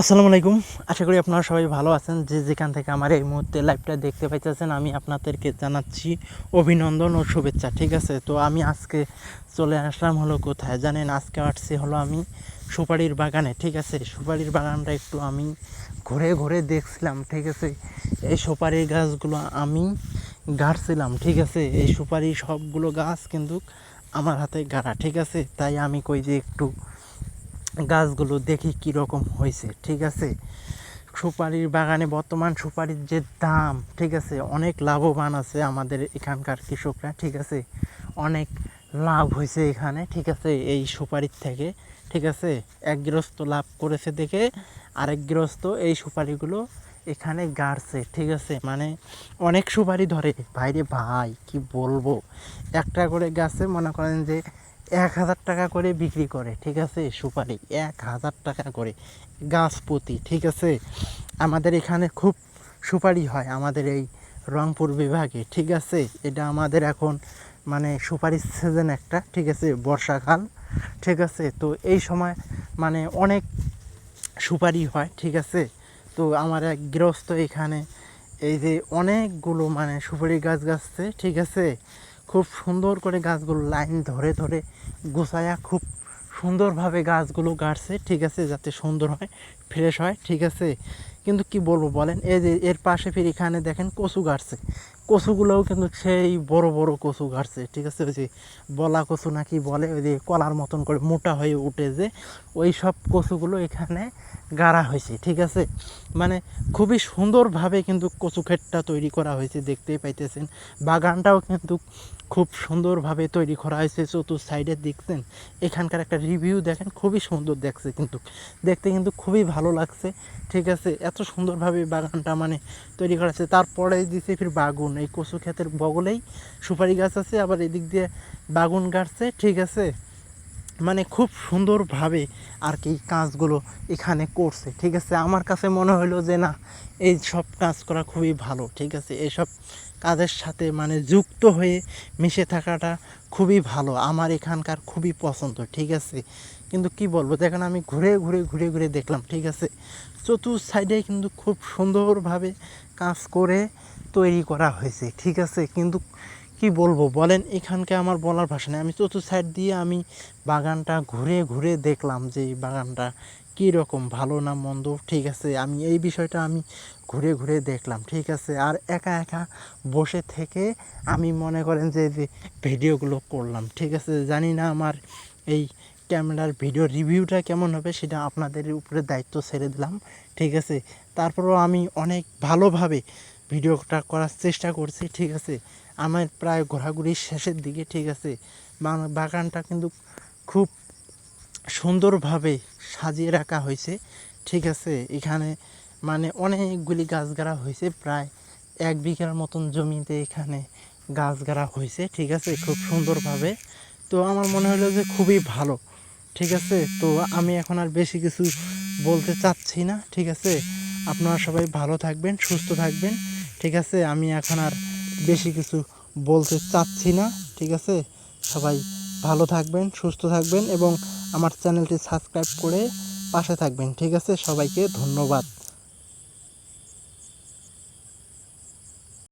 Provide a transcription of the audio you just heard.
আসসালামু আলাইকুম। আশা করি আপনারা সবাই ভালো আছেন। যে যেখান থেকে আমার এই মুহূর্তে লাইভটা দেখতে পাইতেছেন, আমি আপনাদেরকে জানাচ্ছি অভিনন্দন ও শুভেচ্ছা, ঠিক আছে? তো আমি আজকে চলে আসলাম হলো কোথায়? জানেন, আজকে আসছি হলো আমি সুপারির বাগানে, ঠিক আছে? সুপারির বাগানটা একটু আমি ঘুরে ঘুরে দেখছিলাম, ঠিক আছে? এই সুপারির গাছগুলো আমি গাড়ছিলাম, ঠিক আছে? এই সুপারি সবগুলো গাছ কিন্তু আমার হাতে গাড়া, ঠিক আছে? তাই আমি কই যে একটু গাছগুলো দেখি কীরকম হয়েছে, ঠিক আছে? সুপারির বাগানে বর্তমান সুপারির যে দাম, ঠিক আছে, অনেক লাভবান আছে আমাদের এখানকার কৃষকরা, ঠিক আছে? অনেক লাভ হয়েছে এখানে, ঠিক আছে, এই সুপারির থেকে, ঠিক আছে? এক গৃহস্থ লাভ করেছে দেখে, আরেক গৃহস্থ এই সুপারিগুলো এখানে গাড়ছে, ঠিক আছে? মানে অনেক সুপারি ধরে, ভাইরে ভাই, কি বলব? একটা করে গাছে মনে করেন যে এক হাজার টাকা করে বিক্রি করে, ঠিক আছে? সুপারি, এক হাজার টাকা করে। গাছ প্রতি, ঠিক আছে? আমাদের এখানে খুব সুপারি হয়, আমাদের এই রংপুর বিভাগে, ঠিক আছে? এটা আমাদের এখন মানে সুপারির সিজন একটা, ঠিক আছে? বর্ষাকাল, ঠিক আছে? তো এই সময় মানে অনেক সুপারি হয়, ঠিক আছে? তো আমার এক গৃহস্থ এখানে, এই যে অনেকগুলো মানে সুপারি গাছ গাছছে, ঠিক আছে? খুব সুন্দর করে গাছগুলো লাইন ধরে ধরে গোছায়া খুব সুন্দরভাবে গাছগুলো গাড়ছে, ঠিক আছে, যাতে সুন্দর হয় ফ্রেশ হয়, ঠিক আছে। কিন্তু কি বলব বলেন, এই যে এর পাশে ফির এখানে দেখেন কচু গাড়ছে। কচুগুলোও কিন্তু সেই বড় বড় কচু গাড়ছে ঠিক আছে? ওই যে বলা কচু নাকি বলে, ওই যে কলার মতন করে মোটা হয়ে উঠে যে ওই সব কচুগুলো এখানে গাড়া হয়েছে, ঠিক আছে? মানে খুবই সুন্দরভাবে কিন্তু কচু ক্ষেতটা তৈরি করা হয়েছে, দেখতেই পাইতেছেন। বাগানটাও কিন্তু খুব সুন্দরভাবে তৈরি করা হয়েছে, চতুর সাইডে দেখছেন? এখানকার একটা রিভিউ দেখেন, খুবই সুন্দর দেখছে কিন্তু। দেখতে কিন্তু খুবই ভালো লাগছে, ঠিক আছে? এত সুন্দরভাবে বাগানটা মানে তৈরি করা হয়েছে। তারপরে দিছে ফির বাগুন। এই কচু ক্ষেতের বগলেই সুপারি গাছ আছে আবার এদিক দিয়ে বাগুন গাছছে ঠিক আছে? মানে খুব সুন্দরভাবে আর কি কাজগুলো এখানে করছে, ঠিক আছে? আমার কাছে মনে হলো যে না, এই সব কাজ করা খুবই ভালো, ঠিক আছে? এইসব কাজের সাথে মানে যুক্ত হয়ে মিশে থাকাটা খুবই ভালো, আমার এখানকার খুবই পছন্দ, ঠিক আছে? কিন্তু কি বলব, দেখেন আমি ঘুরে ঘুরে ঘুরে ঘুরে দেখলাম, ঠিক আছে? চতুর সাইডে কিন্তু খুব সুন্দরভাবে কাজ করে তৈরি করা হয়েছে, ঠিক আছে? কিন্তু কি বলব? বলেন, এখানকে আমার বলার ভাষা নেই। আমি চতুর্থ সাইড দিয়ে আমি বাগানটা ঘুরে ঘুরে দেখলাম যে এই বাগানটা রকম, ভালো না মন্দ? ঠিক আছে, আমি এই বিষয়টা আমি ঘুরে ঘুরে দেখলাম, ঠিক আছে। আর একা একা বসে থেকে আমি মনে করেন যে যে ভিডিওগুলো করলাম, ঠিক আছে। জানি না আমার এই ক্যামেরার ভিডিও রিভিউটা কেমন হবে সেটা আপনাদের উপরে দায়িত্ব ছেড়ে দিলাম, ঠিক আছে। তারপরেও আমি অনেক ভালোভাবে ভিডিওটা করার চেষ্টা করছি, ঠিক আছে। আমার প্রায় ঘোরাঘুরির শেষের দিকে, ঠিক আছে? বাগানটা কিন্তু খুব সুন্দরভাবে সাজিয়ে রাখা হয়েছে, ঠিক আছে? এখানে মানে অনেকগুলি গাছ গাড়া হয়েছে, প্রায় এক বিঘার মতন জমিতে এখানে গাছ গাড়া হয়েছে, ঠিক আছে? খুব সুন্দরভাবে। তো আমার মনে হলো যে খুবই ভালো, ঠিক আছে? তো আমি এখন আর বেশি কিছু বলতে চাচ্ছি না, ঠিক আছে? আপনারা সবাই ভালো থাকবেন, সুস্থ থাকবেন, ঠিক আছে? আমি এখন আর বেশি কিছু বলতে চাচ্ছি না, ঠিক আছে? সবাই ভালো থাকবেন, সুস্থ থাকবেন এবং আমার চ্যানেলটি সাবস্ক্রাইব করে পাশে থাকবেন, ঠিক আছে? সবাইকে ধন্যবাদ।